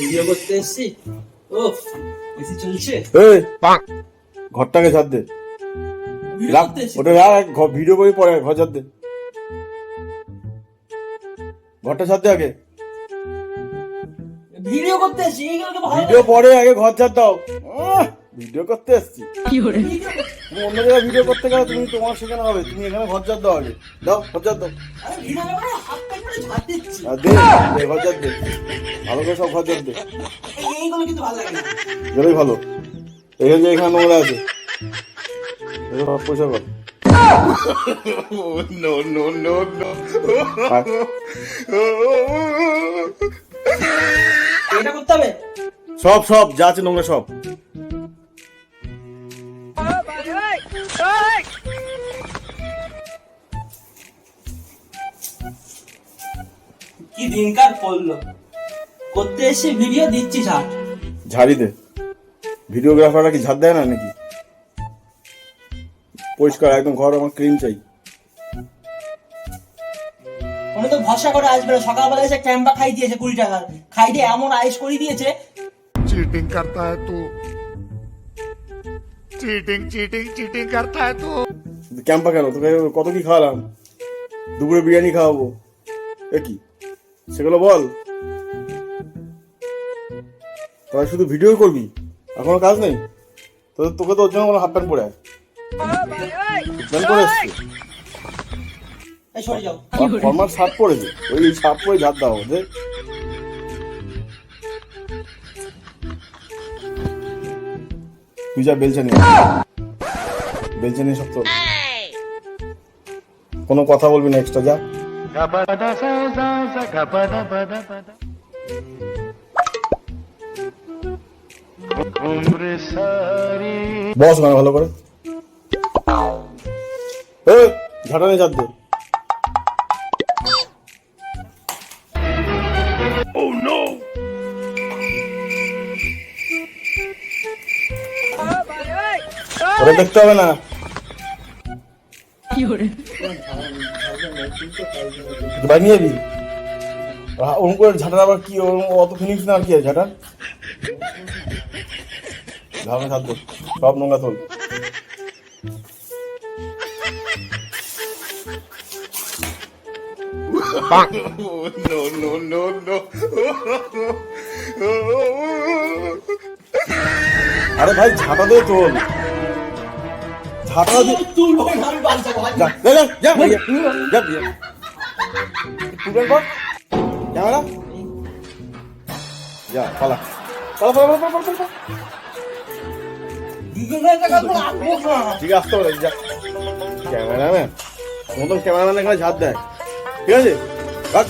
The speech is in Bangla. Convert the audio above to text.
ভিডিও করতে এসছি? ও এসি চলছে? এই ঘরটাকে ছাড় দে। ভিডিও রাখ ওটা রাখ ঘর ভিডিও করে পরে ঘর ছাড় দে। ঘরটা ছাড় দে আগে। ভিডিও করতে এসছি ভিডিও পরে আগে ঘর ছাড় দাও। ভিডিও করতে এসছি। তুমি অন্য জায়গায় ভিডিও করতে গেলে তুমি তোমার সেখানে হবে তুমি এখানে ঝাড় দাও আগে। দাও ঘর দাও। দে দে, ঘর দে। ভালো করে সব ঝাড় দে। এই- ভালো এখানে যে এখানে নোংরা আছে। সব পয়সা কর। No, no, no, no. এটা করতে হবে? সব সব যা আছে নোংরা সব। দিনকার পড়ল। করতে এসে ভিডিও দিচ্ছি ঝাড়। ঝাড়ি দে। ভিডিওগ্রাফাররা কি ঝাড় দেয় না নাকি? পরিষ্কার একদম ঘর আমার ক্লিন চাই। আমি তো ভরসা করে আসবে সকালবেলা এসে ক্যাম্পা খাই দিয়েছে কুড়ি টাকার। খাই দিয়ে এমন আয়েস করে দিয়েছে। চিটিং করতা হ্যায় তু। চিটিং চিটিং চিটিং করতা হ্যায় তু। ক্যাম্পা কেন? তোকে কত কি খাওয়ালাম? দুপুরে বিরিয়ানি খাওয়াবো। এ কি? সেগুলো বল। তোরা শুধু ভিডিও করবি এখনও কাজ নেই? তো তোকে তো ওর জন্য কোনো হাফ প্যান্ট পরে প্যান্ট পরে এসছে। ফর্মাল শার্ট পরেছে ওই শার্ট পরে ঝাড় দাও ওদের তুই যা বেলচা নিয়ে। বেলচা নিয়ে সব তোর। কোনো কথা বলবি না এক্সট্রা যা। বস মানে ভালো করে। ঝাড় দে ওটা দেখতে হবে না। বানিয়ে যাবি ওরকম করে ঝাঁটার আবার কি ওরকম অত ফিনিক্স না আর কি আছে ঝাঁটার ঝাড়া খাদ্য সব নোংরা তোল। No, no, no, no. আরে ভাই ঝাঁটা দিয়ে তোল। ঝাঁটা দিয়ে তুলবো যা ক্যামেরা। যা, পালা। পালা পালা পালা পালা পালা ঠিক আসতে পারে, যা। ক্যামেরাম্যান এখানে ঝাড় দেয়। ঠিক আছে? রাখ।